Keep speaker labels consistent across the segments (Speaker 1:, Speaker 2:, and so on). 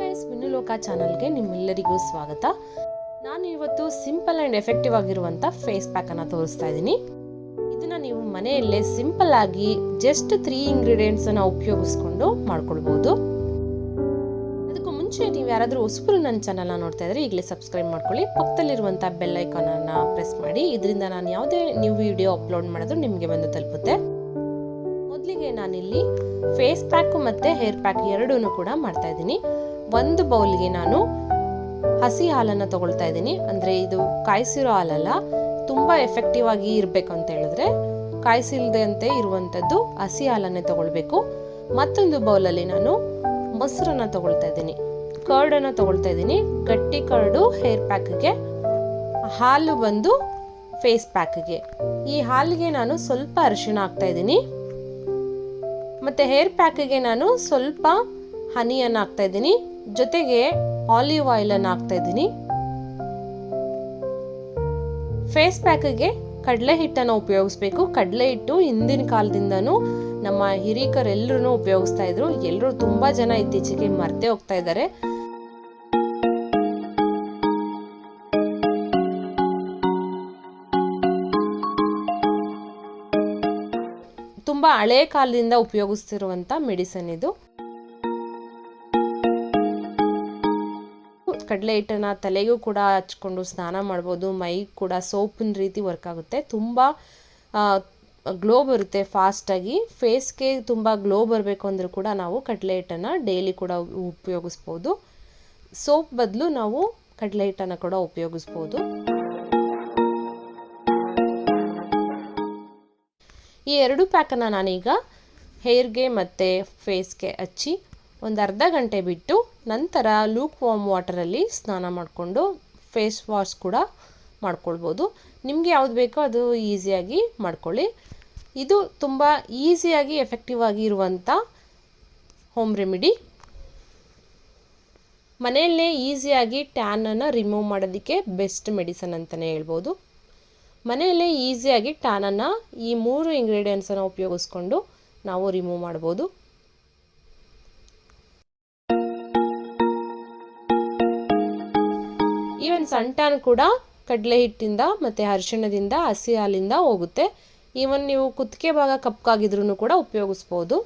Speaker 1: Guys ವಿನುಲೋಕ ಚಾನಲ್ಗೆ ನಿಮ್ಮೆಲ್ಲರಿಗೂ ಸ್ವಾಗತ. ನಾನು ಇವತ್ತು ಸಿಂಪಲ್ ಆ್ಯಂಡ್ ಎಫೆಕ್ಟಿವ್ ಆಗಿರುವಂಥ ಫೇಸ್ ಪ್ಯಾಕನ್ನು ತೋರಿಸ್ತಾ ಇದ್ದೀನಿ. ಇದನ್ನು ನೀವು ಮನೆಯಲ್ಲೇ ಸಿಂಪಲ್ ಆಗಿ ಜಸ್ಟ್ ತ್ರೀ ಇಂಗ್ರೀಡಿಯೆಂಟ್ಸನ್ನು ಉಪಯೋಗಿಸ್ಕೊಂಡು ಮಾಡ್ಕೊಳ್ಬೋದು. ಅದಕ್ಕೂ ಮುಂಚೆ ನೀವು ಯಾರಾದರೂ ಹೊಸಬರು ನನ್ನ ಚಾನಲ್ನ ನೋಡ್ತಾ ಇದ್ರೆ ಈಗಲೇ ಸಬ್ಸ್ಕ್ರೈಬ್ ಮಾಡ್ಕೊಳ್ಳಿ. ಪಕ್ಕದಲ್ಲಿರುವಂಥ ಬೆಲ್ ಐಕಾನನ್ನು ಪ್ರೆಸ್ ಮಾಡಿ. ಇದರಿಂದ ನಾನು ಯಾವುದೇ ನ್ಯೂ ವಿಡಿಯೋ ಅಪ್ಲೋಡ್ ಮಾಡೋದು ನಿಮಗೆ ಬಂದು ತಲುಪುತ್ತೆ. ಮೊದಲಿಗೆ ನಾನಿಲ್ಲಿ ಫೇಸ್ ಪ್ಯಾಕು ಮತ್ತು ಹೇರ್ ಪ್ಯಾಕ್ ಎರಡೂ ಕೂಡ ಮಾಡ್ತಾ ಇದ್ದೀನಿ. ಒಂದು ಬೌಲ್ಗೆ ನಾನು ಹಸಿ ಹಾಲನ್ನು ತಗೊಳ್ತಾ ಇದ್ದೀನಿ. ಅಂದರೆ ಇದು ಕಾಯಿಸಿರೋ ಹಾಲಲ್ಲ, ತುಂಬ ಎಫೆಕ್ಟಿವ್ ಆಗಿ ಇರಬೇಕು ಅಂತ ಹೇಳಿದ್ರೆ, ಕಾಯಿಸಿಲ್ದಂತೆ ಇರುವಂಥದ್ದು ಹಸಿ ಹಾಲನ್ನೇ ತಗೊಳ್ಬೇಕು. ಮತ್ತೊಂದು ಬೌಲಲ್ಲಿ ನಾನು ಮೊಸರನ್ನು ತಗೊಳ್ತಾ ಇದ್ದೀನಿ. ಕರ್ಡನ್ನು ತಗೊಳ್ತಾ ಇದ್ದೀನಿ. ಗಟ್ಟಿ ಕರ್ಡು ಹೇರ್ ಪ್ಯಾಕ್ಗೆ ಹಾಲು ಬಂದು ಫೇಸ್ ಪ್ಯಾಕ್ಗೆ ಈ ಹಾಲಿಗೆ ನಾನು ಸ್ವಲ್ಪ ಅರಿಶಿಣ ಹಾಕ್ತಾ ಇದ್ದೀನಿ. ಮತ್ತು ಹೇರ್ ಪ್ಯಾಕ್ಗೆ ನಾನು ಸ್ವಲ್ಪ ಹನಿಯನ್ನು ಹಾಕ್ತಾ ಇದ್ದೀನಿ. ಜೊತೆಗೆ ಆಲಿವ್ ಆಯಿಲನ್ನು ಹಾಕ್ತಾ ಇದ್ದೀನಿ. ಫೇಸ್ ಪ್ಯಾಕ್ಗೆ ಕಡಲೆ ಹಿಟ್ಟನ್ನು ಉಪಯೋಗಿಸ್ಬೇಕು. ಕಡಲೆ ಹಿಟ್ಟು ಹಿಂದಿನ ಕಾಲದಿಂದನೂ ನಮ್ಮ ಹಿರೀಕರೆಲ್ಲರೂ ಉಪಯೋಗಿಸ್ತಾ ಇದ್ರು. ಎಲ್ಲರೂ ತುಂಬ ಜನ ಇತ್ತೀಚೆಗೆ ಮರ್ತೆ ಹೋಗ್ತಾ ಇದ್ದಾರೆ. ತುಂಬ ಹಳೆ ಕಾಲದಿಂದ ಉಪಯೋಗಿಸ್ತಿರುವಂಥ ಮೆಡಿಸನ್ ಇದು. ಕಡಲೆ ಹಿಟ್ಟನ್ನು ತಲೆಗೂ ಕೂಡ ಹಚ್ಕೊಂಡು ಸ್ನಾನ ಮಾಡ್ಬೋದು. ಮೈ ಕೂಡ ಸೋಪಿನ ರೀತಿ ವರ್ಕ್ ಆಗುತ್ತೆ. ತುಂಬ ಗ್ಲೋ ಬರುತ್ತೆ ಫಾಸ್ಟಾಗಿ ಫೇಸ್ಗೆ ತುಂಬ ಗ್ಲೋ ಬರಬೇಕು ಅಂದರೂ ಕೂಡ ನಾವು ಕಡಲೆ ಹಿಟ್ಟನ್ನು ಡೈಲಿ ಕೂಡ ಉಪಯೋಗಿಸ್ಬೋದು. ಸೋಪ್ ಬದಲು ನಾವು ಕಡಲೆ ಹಿಟ್ಟನ್ನು ಕೂಡ ಉಪಯೋಗಿಸ್ಬೋದು. ಈ ಎರಡು ಪ್ಯಾಕನ್ನು ನಾನೀಗ ಹೇರ್ಗೆ ಮತ್ತು ಫೇಸ್ಗೆ ಹಚ್ಚಿ ಒಂದು ಅರ್ಧ ಗಂಟೆ ಬಿಟ್ಟು ನಂತರ ಲೂಕ್ ವಾಮ್ ವಾಟರಲ್ಲಿ ಸ್ನಾನ ಮಾಡಿಕೊಂಡು ಫೇಸ್ ವಾಶ್ ಕೂಡ ಮಾಡ್ಕೊಳ್ಬೋದು. ನಿಮಗೆ ಯಾವುದು ಬೇಕೋ ಅದು ಈಸಿಯಾಗಿ ಮಾಡ್ಕೊಳ್ಳಿ. ಇದು ತುಂಬ ಈಸಿಯಾಗಿ ಎಫೆಕ್ಟಿವ್ ಆಗಿ ಇರುವಂಥ ಹೋಮ್ ರೆಮಿಡಿ ಮನೆಯಲ್ಲೇ ಈಸಿಯಾಗಿ ಟ್ಯಾನನ್ನು ರಿಮೂವ್ ಮಾಡೋದಕ್ಕೆ ಬೆಸ್ಟ್ ಮೆಡಿಸನ್ ಅಂತಲೇ ಹೇಳ್ಬೋದು. ಮನೆಯಲ್ಲೇ ಈಸಿಯಾಗಿ ಟ್ಯಾನನ್ನು ಈ ಮೂರು ಇಂಗ್ರೀಡಿಯೆಂಟ್ಸನ್ನು ಉಪಯೋಗಿಸ್ಕೊಂಡು ನಾವು ರಿಮೂವ್ ಮಾಡ್ಬೋದು. ಈವನ್ ಸಂಟಾನ್ ಕೂಡ ಕಡಲೆ ಹಿಟ್ಟಿಂದ ಮತ್ತು ಅರಿಶಿಣದಿಂದ ಹಸಿ ಹಾಲಿಂದ ಹೋಗುತ್ತೆ ಈವನ್ ನೀವು ಕುತ್ತಿಗೆ ಭಾಗ ಕಪ್ಪಾಗಿದ್ರೂ ಕೂಡ ಉಪಯೋಗಿಸ್ಬೋದು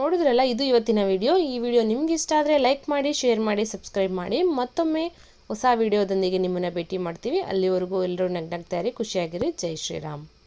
Speaker 1: ನೋಡಿದ್ರಲ್ಲ, ಇದು ಇವತ್ತಿನ ವಿಡಿಯೋ ಈ ವಿಡಿಯೋ ನಿಮ್ಗೆ ಇಷ್ಟ ಆದರೆ ಲೈಕ್ ಮಾಡಿ ಶೇರ್ ಮಾಡಿ ಸಬ್ಸ್ಕ್ರೈಬ್ ಮಾಡಿ. ಮತ್ತೊಮ್ಮೆ ಹೊಸ ವಿಡಿಯೋದೊಂದಿಗೆ ನಿಮ್ಮನ್ನು ಭೇಟಿ ಮಾಡ್ತೀವಿ. ಅಲ್ಲಿವರೆಗೂ ಎಲ್ಲರೂ ನಗ್ನಗ್ತಾ ಇರಿ. ಖುಷಿಯಾಗಿರಿ. ಜೈ ಶ್ರೀರಾಮ್.